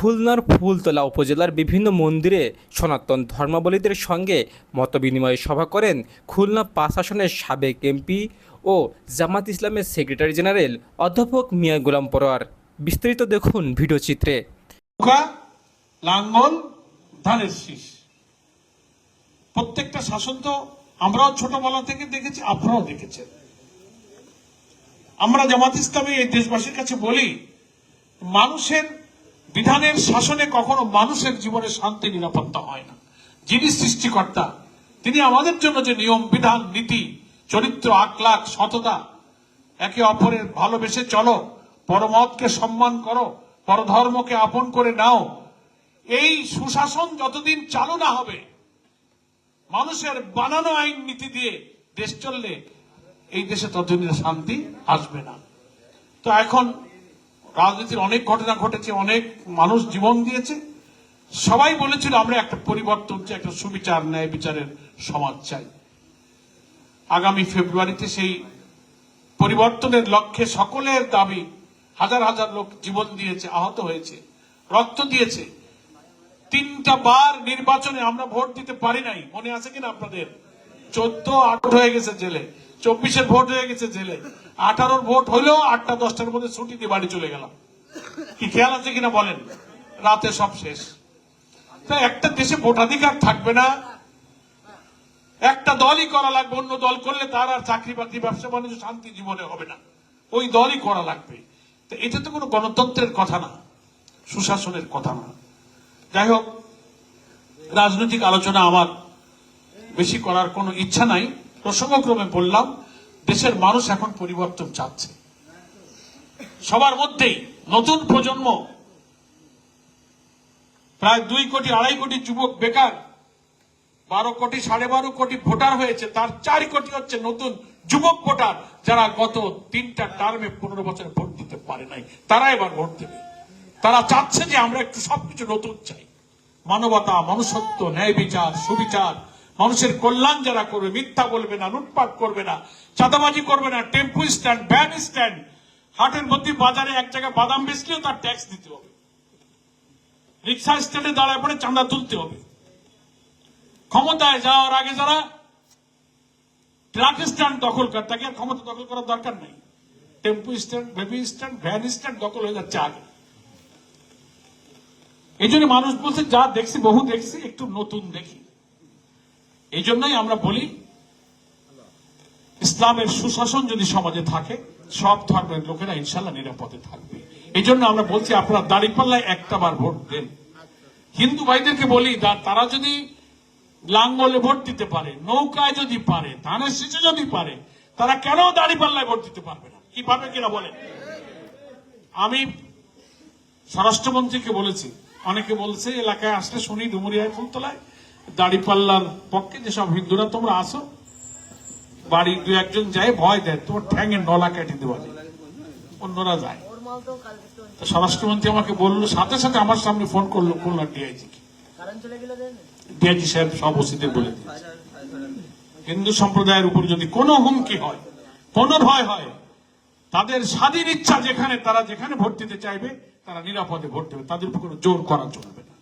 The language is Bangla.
খুলনার ফুলতলা উপজেলার বিভিন্ন মন্দিরে সনাতন ধর্মাবলীদের সঙ্গে মতবিনিময় সভা করেন খুলনা পাঁচ আসনের সাবেক এমপি ও জামাত ইসলামের সেক্রেটারি জেনারেল অধ্যাপক মিয়া গোলাম পরোয়ার। বিস্তারিত দেখুন ভিডিও চিত্রে। লাঙ্গল ধানের শীষ। প্রত্যেকটা শাসন তো আমরাও ছোটবেলা থেকে দেখেছি, আপনারাও দেখেছেন। আমরা জামাত ইসলামী এই দেশবাসীর কাছে বলি, মানুষের বিধানের শাসনে কখনো মানুষের জীবনে শান্তি, নিরাপত্তা হয় না। যিনি সৃষ্টিকর্তা, তিনি আমাদের জন্য যে নিয়ম, বিধান, নীতি, চরিত্র আকলাক সততা, একে অপরের ভালোবেসে চলো, পরমতকে সম্মান করো, পরধর্মকে আপন করে নাও, এই সুশাসন যতদিন চালু না হবে, মানুষের বানানো আইন নীতি দিয়ে দেশ চললে এই দেশে ততদিন শান্তি আসবে না। তো এখন রাজনীতির অনেক ঘটনা ঘটেছে, অনেক মানুষ জীবন দিয়েছে। সবাই বলেছিল, আমরা একটা পরিবর্তন চাই, একটা সুবিচার, ন্যায় বিচারের সমাজ চাই। আগামী ফেব্রুয়ারিতে সেই পরিবর্তনের লক্ষ্যে সকলের দাবি, হাজার হাজার লোক জীবন দিয়েছে, আহত হয়েছে, রক্ত দিয়েছে। তিনটা বার নির্বাচনে আমরা ভোট দিতে পারি নাই। মনে আছে কিনা আপনাদের? চোদ্দ, আট হয়ে গেছে জেলে, চব্বিশের ভোট হয়ে গেছে জেলে। আঠারোর ভোট হলেও আটটা দশটার মধ্যে ছুটি দিয়ে বাড়ি চলে গেলাম। কি খেয়াল আছে কিনা বলেন? রাতে সব শেষ। তা একটা দেশে ভোটাধিকার থাকবে না। একটা দলই করা লাগবে, অন্য দল করলে তার আর চাকরি বাকরি, ব্যবসা বাণিজ্য, শান্তি জীবনে হবে না। ওই দলই করা লাগবে। তো এটা তো কোনো গণতন্ত্রের কথা না, সুশাসনের কথা না। যাই হোক, রাজনৈতিক আলোচনা আমার বেশি করার কোনো ইচ্ছা নাই। প্রসঙ্গক্রমে বললাম দেশের মানুষ এখন পরিবর্তন চাচ্ছে। সবার মধ্যেই নতুন প্রজন্ম, প্রায় দুই কোটি, আড়াই কোটি যুবক বেকার, বারো কোটি, সাড়ে বারো কোটি ভোটার হয়েছে, তার চার কোটি হচ্ছে নতুন যুবক ভোটার, যারা গত তিনটা টার্মে পনেরো বছর ভোট দিতে পারে নাই। তারা এবার ভোট দেবে। তারা চাচ্ছে যে আমরা একটু সবকিছু নতুন চাই। মানবতা, মনুষ্যত্ব, ন্যায় বিচার, সুবিচার মানুষের কল্যাণ যারা করবে, মিথ্যা বলবে না, লুটপাট করবে না, চাঁদাবাজি করবে না, টেম্পু স্ট্যান্ড ব্যান স্ট্যান্ড, হাটের মধ্যে বাজারে এক জায়গায় বাদাম বেচলেও তার ট্যাক্স দিতে হবে। রিক্সা স্ট্যান্ডে দাঁড়ায় পড়ে চাঁদা তুলতে হবে। ক্ষমতায় যাওয়ার আগে যারা ট্রাক স্ট্যান্ড দখল করে, তাকে আর ক্ষমতা দখল করার দরকার নেই। Tempo stand baby stand, van stand দখল হয়ে যাচ্ছে আগে। এই জন্য মানুষ বলছে, যা দেখছি, বহু দেখছি, একটু নতুন দেখি। এই জন্যই আমরা বলি, ইসলামের সুশাসন যদি সমাজে থাকে, সব ধর্মের লোকেরা ইনশাল্লাহ নিরাপদে থাকবে। এই জন্য আমরা বলছি, আপনারা দাঁড়িপাল্লায় একটা বার ভোট দেন। হিন্দু ভাইদেরকে বলি তারা যদি লাঙ্গলে ভোট দিতে পারে, নৌকায় যদি পারে, ধানের শীষে যদি পারে, তারা কেন দাঁড়িপাল্লায় ভোট দিতে পারবে না? কি পারবে কিনা বলেন? আমি স্বরাষ্ট্রমন্ত্রীকে বলেছি, অনেকে বলছে, এলাকায় আসলে শুনি, ডুমুরিয়ায় ফুলতলায় দাড়িপাল্লার পক্ষে যেসব হিন্দুরা তোমরা আসো বাড়ি দু একজন যায়, ভয় দেয়, তোমার ঠ্যাঙে নলা কেটে দেওয়া যায়, অন্যরা যায়। স্বরাষ্ট্রমন্ত্রী আমাকে বলল, সাথে সাথে আমার সামনে ফোন করল খুলনা ডিআইজি ডিআইজি সাহেব সব ওসিদের বলে হিন্দু সম্প্রদায়ের উপর যদি কোনো হুমকি হয়, কোনো ভয় হয়, তাদের স্বাধীন ইচ্ছা যেখানে, তারা যেখানে ভোট দিতে চাইবে, তারা নিরাপদে ভোট দেবে, তাদের উপর কোনো জোর করা চলবে না।